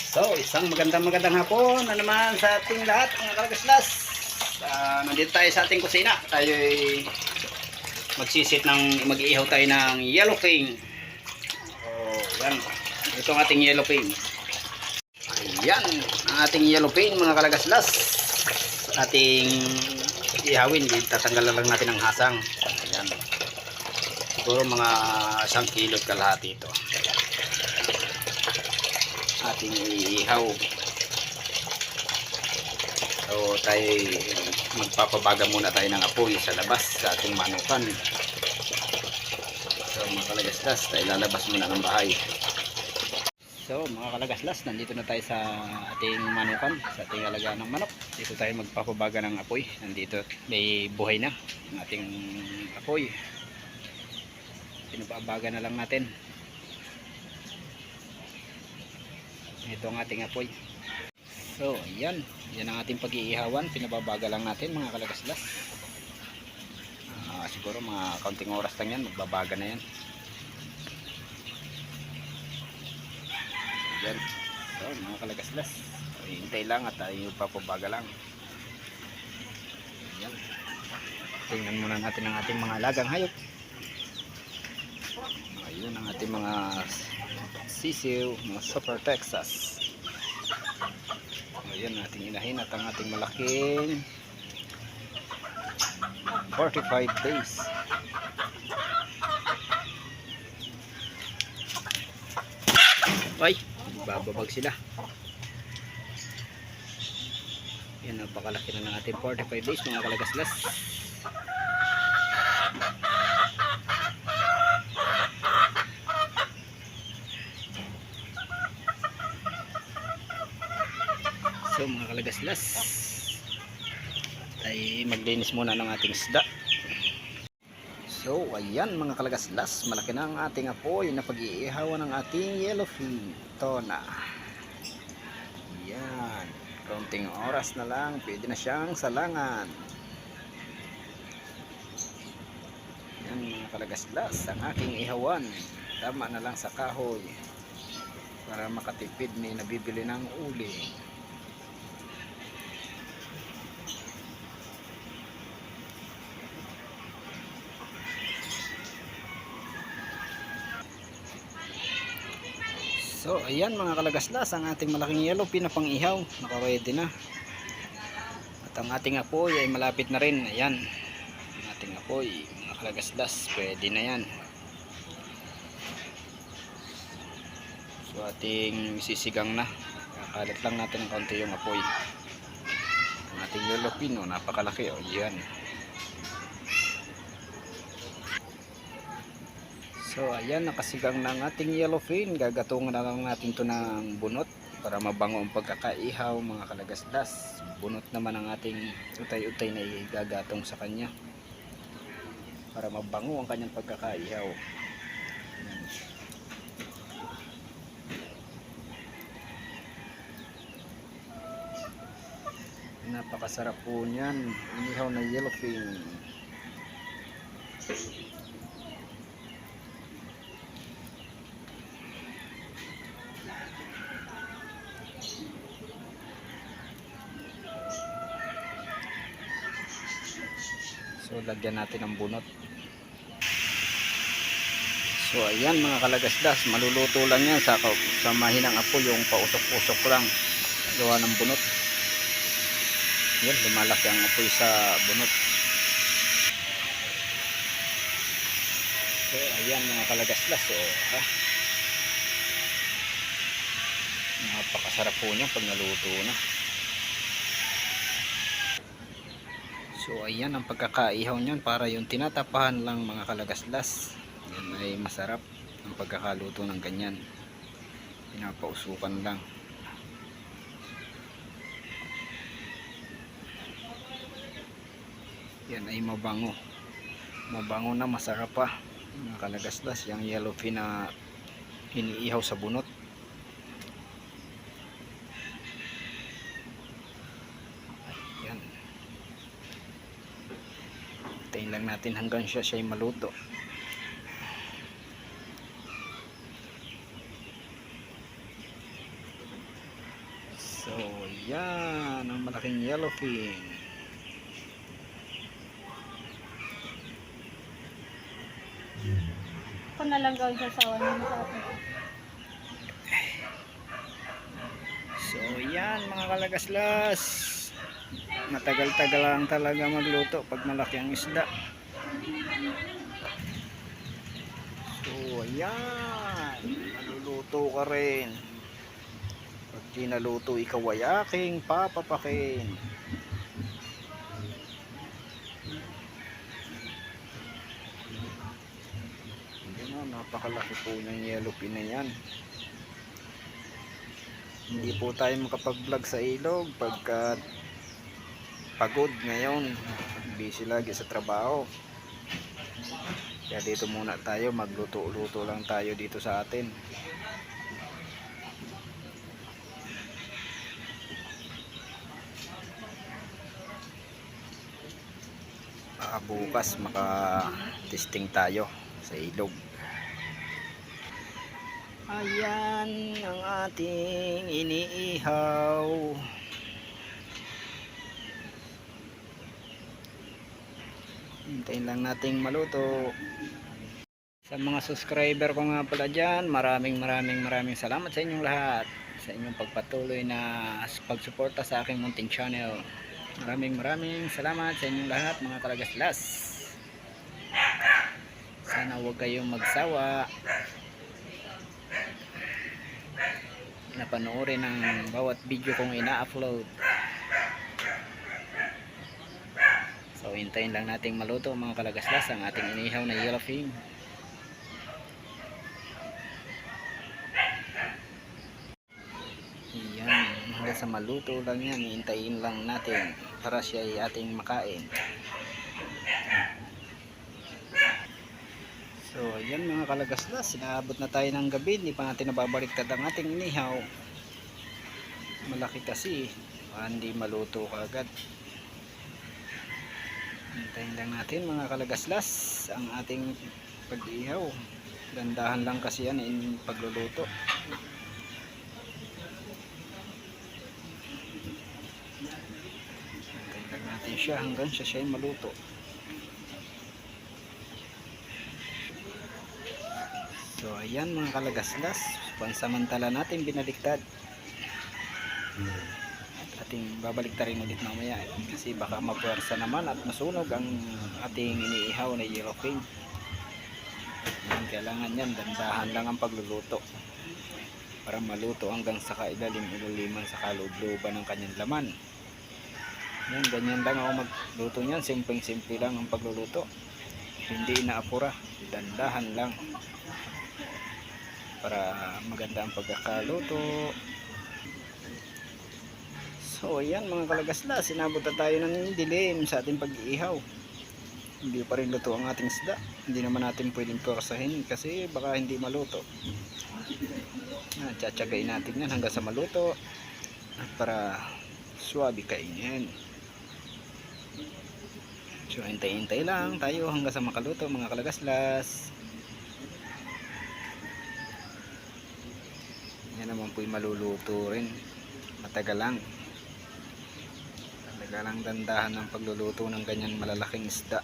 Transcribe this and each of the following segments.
So, isang magandang magandang hapon na naman sa ating lahat, mga kalagaslas. Ah, nandito tayo sa ating kusina. Tayo ay magsisit ng, mag-iihaw tayo ng yellow king. Oh, yan. Ito ang ating yellow king. Ayan, ang ating yellow king, mga kalagaslas. Ating ihawin, tatanggalan lang natin ang hasang. Ayan. Siguro mga isang kilo at kalahati ito ating iihaw. So tayo magpapabaga muna tayo ng apoy sa labas sa ating manukan. So mga kalagaslas, tayo lalabas muna ng bahay. So mga kalagaslas, nandito na tayo sa ating manukan, sa ating alaga ng manok. Dito tayo magpapabaga ng apoy. Nandito may buhay na ating apoy. Pinapabaga na lang natin. Ito ang ating apoy. So yan yan ang ating pag-iihawan. Pinababaga lang natin mga kalagaslas. Ah, siguro mga kaunting oras lang yan magbabaga na yan. Yan so mga kalagaslas hintay lang at tayo papabaga lang. Yan tingnan muna natin ang ating mga alagang hayop. Ayun ang ating mga sisiw, mga super Texas. Ayan ating inahin at ang ating malaking 45 days. Ay, bababag sila. Yan, napakalaki na ng ating 45 days mga kalagaslas. So mga kalagaslas ay maglinis muna ng ating isda. So ayan mga kalagaslas, malaki na ang ating apoy na pag-iihawan ng ating yellowfin tona. Yan, kaunting oras na lang, pwede na siyang salangan. Yan mga kalagaslas, ang aking ihawan, tama na lang sa kahoy para makatipid may nabibili ng uli. So, ayan mga kalagaslas, ang ating malaking yellow pinapang ihaw, naka-ready na. At ang ating apoy ay malapit na rin, ayan. Ang ating apoy, mga kalagaslas, pwede na yan. So, ating sisigang na. Kakalat lang natin ng konti yung apoy. Ang ating yellow pino, napakalaki, o, yan. So ayan nakasigang ng ating yellowfin. Gagatungan na lang natin to ng bunot para mabango ang pagkakaihaw mga kalagasdas. Bunot naman ang ating utay-utay na igagatong sa kanya para mabango ang kanyang pagkakaihaw. Napakasarap po niyan. Inihaw na yellowfin. So lagyan natin ng bunot. So ayan mga kalagasdas, maluluto lang yan sa, sa mahinang apoy yung pausok-usok lang gawa ng bunot. Yan, lumalaki ang apoy sa bunot. So ayan mga kalagasdas, so, ha? Napakasarap po niya pag naluto na. So ayan ang pagkakaihaw niyan para yung tinatapahan lang mga kalagaslas. Yan ay masarap ang pagkakaluto ng ganyan. Pinapausukan lang. Yan ay mabango. Mabango na masarap pa. Mga kalagaslas yung yellowfin na iniihaw sa bunot. Yan. Hintayin lang natin hanggang siya siya maluto. So, yan ang malaking yellowfin. Ako na lang gawin sa sawa atin. So, yan mga kalagaslas. Matagal-tagal lang talaga magluto pag malaki ang isda. So, ayan. Maluluto ka rin. Pag di naluto, ikaw ay aking papapakin. Yan o, napakalaki po ng yellowfin na yan. Hindi po tayo makapag-vlog sa ilog pagka pagod ngayon. Busy lagi sa trabaho. Kaya dito muna tayo, magluto-luto lang tayo dito sa atin. Baka bukas maka-testing tayo sa ilog. Ayan ang ating iniihaw. Hintayin lang nating maluto. Sa mga subscriber ko nga pala dyan, maraming maraming maraming salamat sa inyong lahat. Sa inyong pagpatuloy na pagsuporta sa aking munting channel. Maraming maraming salamat sa inyong lahat mga talagaslas. Sana huwag kayong magsawa na panoorin ang bawat video kong ina-upload. So hintayin lang nating maluto mga kalagaslas ang ating inihaw na yellowfin. Yan, hanggang sa maluto lang yan, hintayin lang natin para siya ay ating makain. So, ayan mga kalagaslas, sinaabot na tayo ng gabi, hindi pa natin nababaliktad ang ating inihaw. Malaki kasi, hindi maluto kagad. Hintayin lang natin mga kalagaslas ang ating pag-ihaw. Gandahan lang kasi yan in pagluluto. Hintayin lang natin siya hanggang siya siya maluto. So ayan mga kalagaslas, pansamantala natin binaliktad. At ating babaliktarin ulit mamaya eh, kasi baka mapuwersa naman at masunog ang ating iniihaw na yellowfin. Yan, kailangan yan, dandahan lang ang pagluluto. Para maluto hanggang sa kailalim-iluliman sa kaloob-looban ng kanyang laman. Yan, ganyan lang ako magluto niyan, simpleng-simple lang ang pagluluto. Hindi inaapura, dandahan lang. Para maganda ang pagkakaluto so ayan mga kalagasla sinabot na tayo ng dilim sa ating pag-iihaw. Hindi pa rin luto ang ating isda. Hindi naman natin pwedeng porsahin kasi baka hindi maluto. Ah, tsatsagain natin yan hanggang sa maluto para swabe kainin so hintay-hintay lang tayo hanggang sa makaluto mga kalagaslas. Yan naman po'y maluluto rin. Matagal lang talaga lang dandahan ng pagluluto ng ganyan malalaking isda.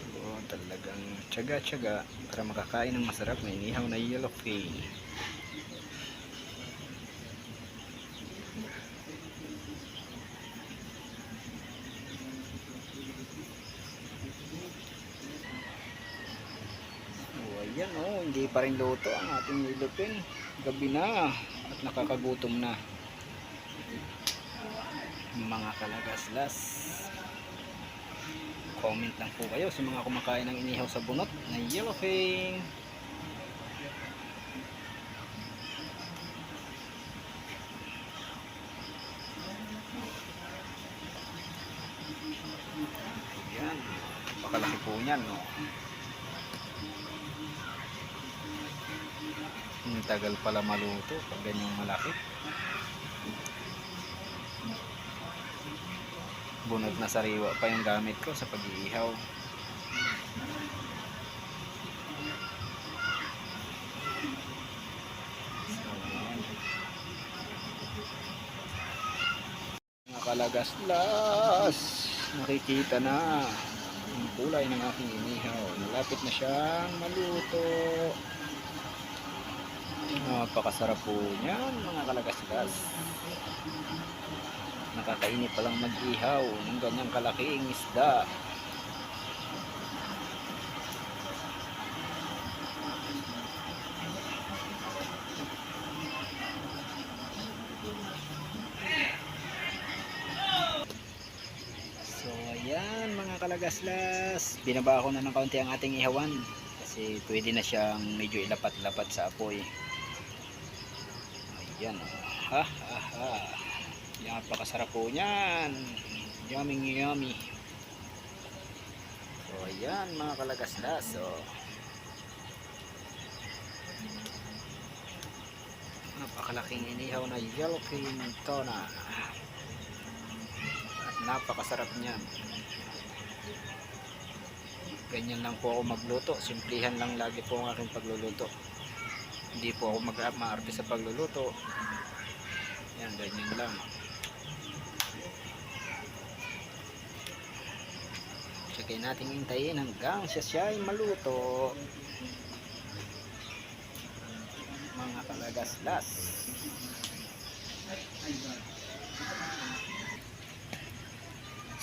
So talagang tsaga tsaga para makakain ng masarap na inihaw na yellowfin Ayan oh, hindi pa rin luto ang ating nilupin. Gabi na at nakakagutom na. Mga kalagaslas. Comment lang po kayo sa mga kumakain ng inihaw sa bunot na yellowfin. Ayan, pakalaki po niyan. No? tagal pala maluto pag ganyang malaki bunot na sariwa pa yung gamit ko sa pag-iihaw nakalagaslas nakikita na ang kulay ng aking inihaw. Malapit na siyang maluto napakasarap po niyan mga kalagaslas nakakainip palang mag-ihaw ng ganyang kalaking isda. Ayan mga kalagaslas, binaba ko na ng kaunti ang ating ihawan kasi pwede na siyang medyo ilapat-lapat sa apoy. Ayan oh. Ha ha ha. Napakasarap po niyan. Yummy yummy. So ayan mga kalagaslas. So, napakalaking inihaw na yellowfin tuna at napakasarap niyan ganyan lang po ako magluto simplihan lang lagi po ang aking pagluluto hindi po ako mag maarte sa pagluluto. Yan ganyan lang. Tsaka natin hintayin hanggang siya siya ay maluto. Mga kalagaslas.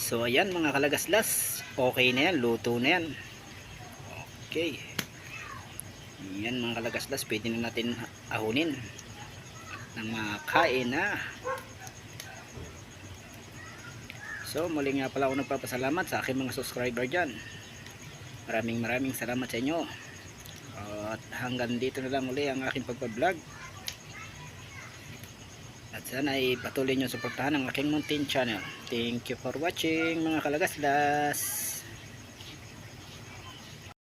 So ayan mga kalagaslas, okay na yan, luto na yan. Okay. Yan mga kalagaslas, pwede na natin ahunin ng makain na. So muli nga pala ako nagpapasalamat sa aking mga subscriber dyan. Maraming maraming salamat sa inyo. At hanggang dito na lang uli ang aking pagpa-vlog. At sana ay patuloy nyo suportahan ang aking mountain channel. Thank you for watching mga kalagaslas.